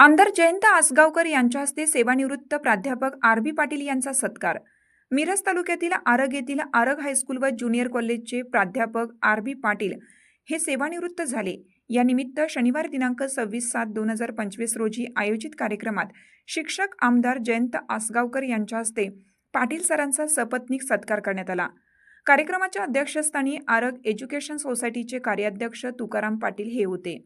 आमदार जयंत आसगावकर यांच्या हस्ते सेवानिवृत्त प्राध्यापक आर बी पाटील यांचा सत्कार. मिरज तालुक्यातील आरग येथील आरग हायस्कूल व ज्युनियर कॉलेजचे प्राध्यापक आर बी पाटील हे सेवानिवृत्त झाले. यानिमित्त शनिवार दिनांक सव्वीस सात दोन हजार पंचवीस रोजी आयोजित कार्यक्रमात शिक्षक आमदार जयंत आसगावकर यांच्या हस्ते पाटील सरांचा सपत्नीक सत्कार करण्यात आला. कार्यक्रमाच्या अध्यक्षस्थानी आरग एज्युकेशन सोसायटीचे कार्याध्यक्ष तुकाराम पाटील हे होते.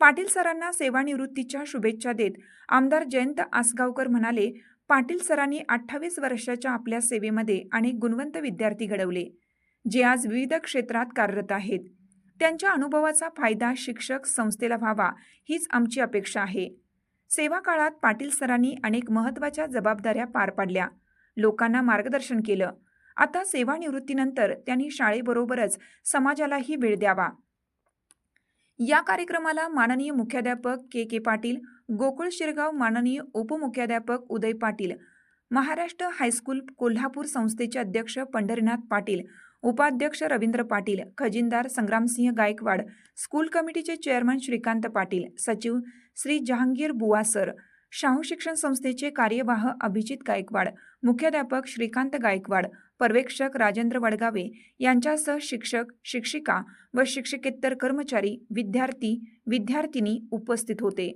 पाटील सरांना सेवानिवृत्तीच्या शुभेच्छा देत आमदार जयंत आसगावकर म्हणाले पाटील सरांनी अठ्ठावीस वर्षाच्या आपल्या सेवेमध्ये अनेक गुणवंत विद्यार्थी घडवले जे आज विविध क्षेत्रात कार्यरत आहेत. त्यांच्या अनुभवाचा फायदा शिक्षक संस्थेला व्हावा हीच आमची अपेक्षा आहे. सेवा काळात पाटील सरांनी अनेक महत्त्वाच्या जबाबदाऱ्या पार पाडल्या. लोकांना मार्गदर्शन केलं. आता सेवानिवृत्तीनंतर त्यांनी शाळेबरोबरच समाजालाही वेळ द्यावा. या कार्यक्रमाला माननीय मुख्याध्यापक के के पाटील गोकुळ शिरगाव माननीय उपमुख्याध्यापक उदय पाटील महाराष्ट्र हायस्कूल कोल्हापूर संस्थेचे अध्यक्ष पंढरीनाथ पाटील उपाध्यक्ष रवींद्र पाटील खजिनदार संग्रामसिंह गायकवाड स्कूल कमिटीचे चेअरमन श्रीकांत पाटील सचिव श्री जहांगीर बुवा सर शाहू शिक्षण संस्थेचे कार्यवाह अभिजित गायकवाड मुख्याध्यापक श्रीकांत गायकवाड पर्यवेक्षक राजेंद्र वडगावे यांच्यासह शिक्षक शिक्षिका व शिक्षकेतर कर्मचारी विद्यार्थी विद्यार्थिनी उपस्थित होते.